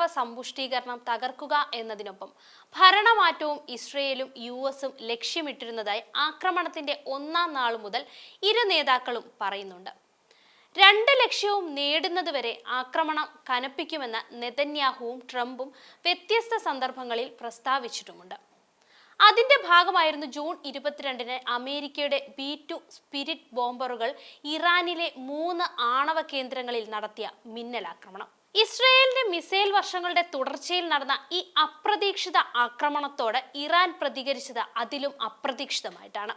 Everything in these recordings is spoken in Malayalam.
ആണവ സമ്പുഷ്ടീകരണം തകർക്കുക എന്നതിനൊപ്പം ഭരണമാറ്റവും ഇസ്രയേലും യു എസും ലക്ഷ്യമിട്ടിരുന്നതായി ആക്രമണത്തിന്റെ ഒന്നാം നാൾ മുതൽ ഇരു നേതാക്കളും പറയുന്നുണ്ട്. രണ്ട് ലക്ഷ്യവും നേടുന്നതുവരെ ആക്രമണം കനപ്പിക്കുമെന്ന് നെതന്യാഹുവും ട്രംപും വ്യത്യസ്ത സന്ദർഭങ്ങളിൽ പ്രസ്താവിച്ചിട്ടുമുണ്ട്. അതിന്റെ ഭാഗമായിരുന്നു ജൂൺ ഇരുപത്തിരണ്ടിന് അമേരിക്കയുടെ ബി ടു സ്പിരിറ്റ് ബോംബറുകൾ ഇറാനിലെ മൂന്ന് ആണവ കേന്ദ്രങ്ങളിൽ നടത്തിയ മിന്നലാക്രമണം. ഇസ്രയേലിന്റെ മിസൈൽ വർഷങ്ങളുടെ തുടർച്ചയിൽ നടന്ന ഈ അപ്രതീക്ഷിത ആക്രമണത്തോട് ഇറാൻ പ്രതികരിച്ചത് അതിലും അപ്രതീക്ഷിതമായിട്ടാണ്.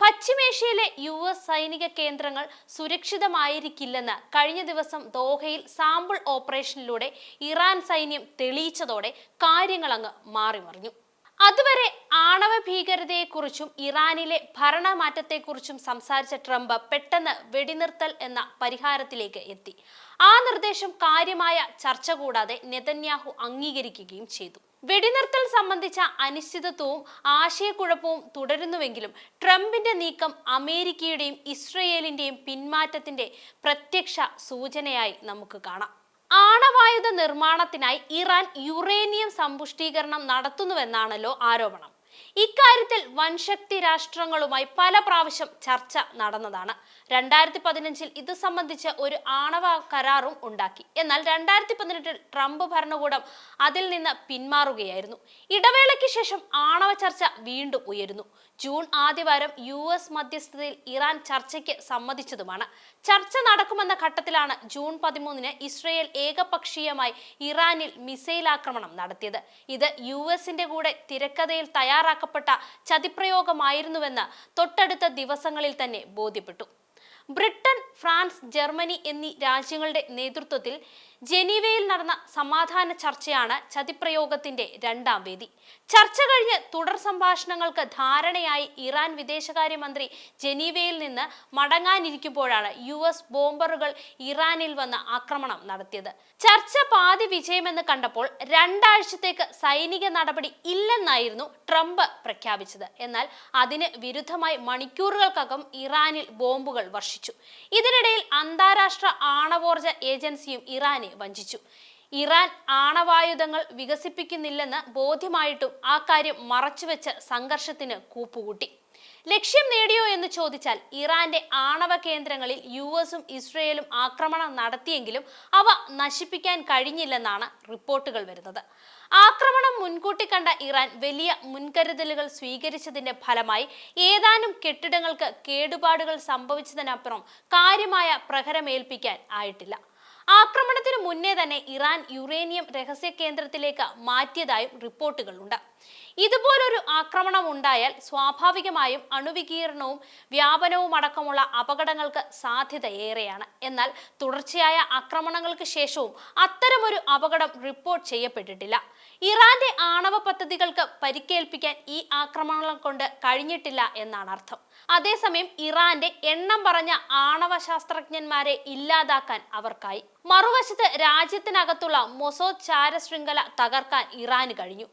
പശ്ചിമേഷ്യയിലെ യു എസ് സൈനിക കേന്ദ്രങ്ങൾ സുരക്ഷിതമായിരിക്കില്ലെന്ന് കഴിഞ്ഞ ദിവസം ദോഹയിൽ സാമ്പിൾ ഓപ്പറേഷനിലൂടെ ഇറാൻ സൈന്യം തെളിയിച്ചതോടെ കാര്യങ്ങളങ്ങ് മാറിമറിഞ്ഞു. അതുവരെ ആണവ ഭീകരതയെക്കുറിച്ചും ഇറാനിലെ ഭരണമാറ്റത്തെക്കുറിച്ചും സംസാരിച്ച ട്രംപ് പെട്ടെന്ന് വെടിനിർത്തൽ എന്ന പരിഹാരത്തിലേക്ക് എത്തി. ആ നിർദ്ദേശം കാര്യമായ ചർച്ച കൂടാതെ നെതന്യാഹു അംഗീകരിക്കുകയും ചെയ്തു. വെടിനിർത്തൽ സംബന്ധിച്ച അനിശ്ചിതത്വവും ആശയക്കുഴപ്പവും തുടരുന്നുവെങ്കിലും ട്രംപിന്റെ നീക്കം അമേരിക്കയുടെയും ഇസ്രയേലിന്റെയും പിന്മാറ്റത്തിന്റെ പ്രത്യക്ഷ സൂചനയായി നമുക്ക് കാണാം. ആണവായുധ നിർമ്മാണത്തിനായി ഇറാൻ യുറേനിയം സമ്പുഷ്ടീകരണം നടത്തുന്നുവെന്നാണല്ലോ ആരോപണം. ഇക്കാര്യത്തിൽ വൻശക്തി രാഷ്ട്രങ്ങളുമായി പല പ്രാവശ്യം ചർച്ച നടന്നതാണ്. രണ്ടായിരത്തി പതിനഞ്ചിൽ ഇത് സംബന്ധിച്ച് ഒരു ആണവ കരാറും ഉണ്ടാക്കി. എന്നാൽ രണ്ടായിരത്തി പതിനെട്ടിൽ ട്രംപ് ഭരണകൂടം അതിൽ നിന്ന് പിന്മാറുകയായിരുന്നു. ഇടവേളയ്ക്ക് ശേഷം ആണവ ചർച്ച വീണ്ടും ഉയരുന്നു. ജൂൺ ആദ്യവാരം യു എസ് മധ്യസ്ഥതയിൽ ഇറാൻ ചർച്ചയ്ക്ക് സമ്മതിച്ചതുമാണ്. ചർച്ച നടക്കുമെന്ന ഘട്ടത്തിലാണ് ജൂൺ പതിമൂന്നിന് ഇസ്രയേൽ ഏകപക്ഷീയമായി ഇറാനിൽ മിസൈൽ ആക്രമണം നടത്തിയത്. ഇത് യു എസിന്റെ കൂടെ തിരക്കഥയിൽ തയ്യാറാക്കപ്പെട്ട ചതിപ്രയോഗമായിരുന്നുവെന്ന് തൊട്ടടുത്ത ദിവസങ്ങളിൽ തന്നെ ബോധ്യപ്പെട്ടു. ബ്രിട്ടൻ ഫ്രാൻസ് ജർമ്മനി എന്നീ രാജ്യങ്ങളുടെ നേതൃത്വത്തിൽ ജനീവയിൽ നടന്ന സമാധാന ചർച്ചയാണ് ചതിപ്രയോഗത്തിന്റെ രണ്ടാം വേദി. ചർച്ച കഴിഞ്ഞ് തുടർ സംഭാഷണങ്ങൾക്ക് ധാരണയായി ഇറാൻ വിദേശകാര്യമന്ത്രി ജനീവയിൽ നിന്ന് മടങ്ങാനിരിക്കുമ്പോഴാണ് യു എസ് ബോംബറുകൾ ഇറാനിൽ വന്ന് ആക്രമണം നടത്തിയത്. ചർച്ച പാതി വിജയമെന്ന് കണ്ടപ്പോൾ രണ്ടാഴ്ചത്തേക്ക് സൈനിക നടപടി ഇല്ലെന്നായിരുന്നു ട്രംപ് പ്രഖ്യാപിച്ചത്. എന്നാൽ അതിന് വിരുദ്ധമായി മണിക്കൂറുകൾക്കകം ഇറാനിൽ ബോംബുകൾ വർഷിച്ചു. ഇതിനിടയിൽ അന്താരാഷ്ട്ര ആണവോർജ ഏജൻസിയും ഇറാനെ വഞ്ചിച്ചു. ഇറാൻ ആണവായുധങ്ങൾ വികസിപ്പിക്കുന്നില്ലെന്ന് ബോധ്യമായിട്ടും ആ കാര്യം മറച്ചുവെച്ച് സംഘർഷത്തിന് കൂപ്പുകൂട്ടി. ലക്ഷ്യം നേടിയോ എന്ന് ചോദിച്ചാൽ ഇറാന്റെ ആണവ കേന്ദ്രങ്ങളിൽ യു എസും ഇസ്രയേലും ആക്രമണം നടത്തിയെങ്കിലും അവ നശിപ്പിക്കാൻ കഴിഞ്ഞില്ലെന്നാണ് റിപ്പോർട്ടുകൾ വരുന്നത്. ആക്രമണം മുൻകൂട്ടി കണ്ട ഇറാൻ വലിയ മുൻകരുതലുകൾ സ്വീകരിച്ചതിന്റെ ഫലമായി ഏതാനും കെട്ടിടങ്ങൾക്ക് കേടുപാടുകൾ സംഭവിച്ചതിനപ്പുറം കാര്യമായ പ്രഹരമേൽപ്പിക്കാൻ ആയിട്ടില്ല. ആക്രമണത്തിന് മുന്നേ തന്നെ ഇറാൻ യുറേനിയം രഹസ്യ കേന്ദ്രത്തിലേക്ക് മാറ്റിയതായും റിപ്പോർട്ടുകളുണ്ട്. ഇതുപോലൊരു ആക്രമണം ഉണ്ടായാൽ സ്വാഭാവികമായും അണുവികീരണവും വ്യാപനവും അടക്കമുള്ള അപകടങ്ങൾക്ക് സാധ്യത ഏറെയാണ് എന്നാൽ തുടർച്ചയായ ആക്രമണങ്ങൾക്ക് ശേഷവും അത്തരമൊരു അപകടം റിപ്പോർട്ട് ചെയ്യപ്പെട്ടിട്ടില്ല. ഇറാന്റെ ആണവ പദ്ധതികൾക്ക് പരിക്കേൽപ്പിക്കാൻ ഈ ആക്രമണങ്ങൾ കൊണ്ട് കഴിഞ്ഞിട്ടില്ല എന്നാണ് അർത്ഥം. അതേസമയം ഇറാന്റെ എണ്ണം പറഞ്ഞ ആണവ ശാസ്ത്രജ്ഞന്മാരെ ഇല്ലാതാക്കാൻ അവർക്കായി. മറുവശത്ത് രാജ്യത്തിനകത്തുള്ള മൊസോദ് ചാരശൃംഖല തകർക്കാൻ ഇറാന് കഴിഞ്ഞു.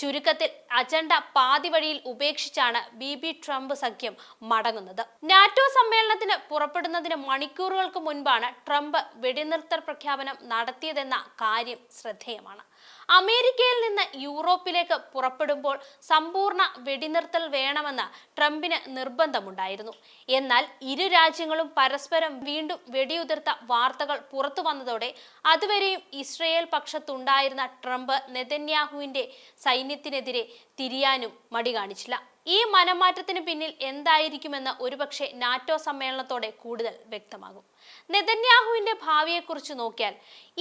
ചുരുക്കത്തിൽ അജണ്ട പാതി വഴിയിൽ ഉപേക്ഷിച്ചാണ് ബി ബി ട്രംപ് സഖ്യം മടങ്ങുന്നത്. നാറ്റോ സമ്മേളനത്തിന് പുറപ്പെടുന്നതിന് മണിക്കൂറുകൾക്ക് മുൻപാണ് ട്രംപ് വെടിനിർത്തൽ പ്രഖ്യാപനം നടത്തിയതെന്ന കാര്യം ശ്രദ്ധേയമാണ്. അമേരിക്കയിൽ നിന്ന് യൂറോപ്പിലേക്ക് പുറപ്പെടുമ്പോൾ സമ്പൂർണ വെടിനിർത്തൽ വേണമെന്ന് ട്രംപിന് നിർബന്ധമുണ്ടായിരുന്നു. എന്നാൽ ഇരു രാജ്യങ്ങളും പരസ്പരം വീണ്ടും വെടിയുതിർത്ത വാർത്തകൾ പുറത്തു വന്നതോടെ അതുവരെയും ഇസ്രയേൽ പക്ഷത്തുണ്ടായിരുന്ന ട്രംപ് നെതന്യാഹുവിന്റെ സൈന്യത്തിനെതിരെ തിരിയാനും മടി കാണിച്ചില്ല ഈ മനംമാറ്റത്തിന് പിന്നിൽ എന്തായിരിക്കുമെന്ന് ഒരുപക്ഷെ നാറ്റോ സമ്മേളനത്തോടെ കൂടുതൽ വ്യക്തമാകും. നെതന്യാഹുവിന്റെ ഭാവിയെക്കുറിച്ച് നോക്കിയാൽ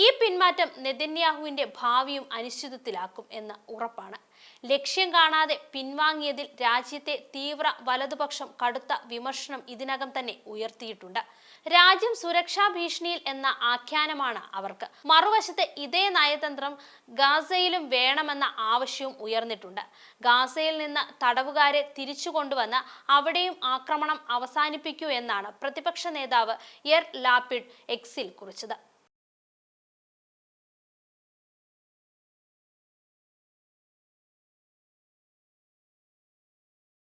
ഈ പിന്മാറ്റം നെതന്യാഹുവിന്റെ ഭാവിയും അനിശ്ചിതത്തിലാക്കും എന്ന് ഉറപ്പാണ്. ലക്ഷ്യം കാണാതെ പിൻവാങ്ങിയതിൽ രാജ്യത്തെ തീവ്ര വലതുപക്ഷം കടുത്ത വിമർശനം ഇതിനകം തന്നെ ഉയർത്തിയിട്ടുണ്ട്. രാജ്യം സുരക്ഷാ ഭീഷണിയിൽ എന്ന ആഖ്യാനമാണ് അവർക്ക്. മറുവശത്ത് ഇതേ നയതന്ത്രം ഗാസയിലും വേണമെന്ന ആവശ്യവും ഉയർന്നിട്ടുണ്ട്. ഗാസയിൽ നിന്ന് തടവുകാരെ തിരിച്ചു കൊണ്ടുവന്ന് അവിടെയും ആക്രമണം അവസാനിപ്പിക്കൂ എന്നാണ് പ്രതിപക്ഷ നേതാവ് എർ ലാപിഡ് എക്സിൽ കുറിച്ചത്.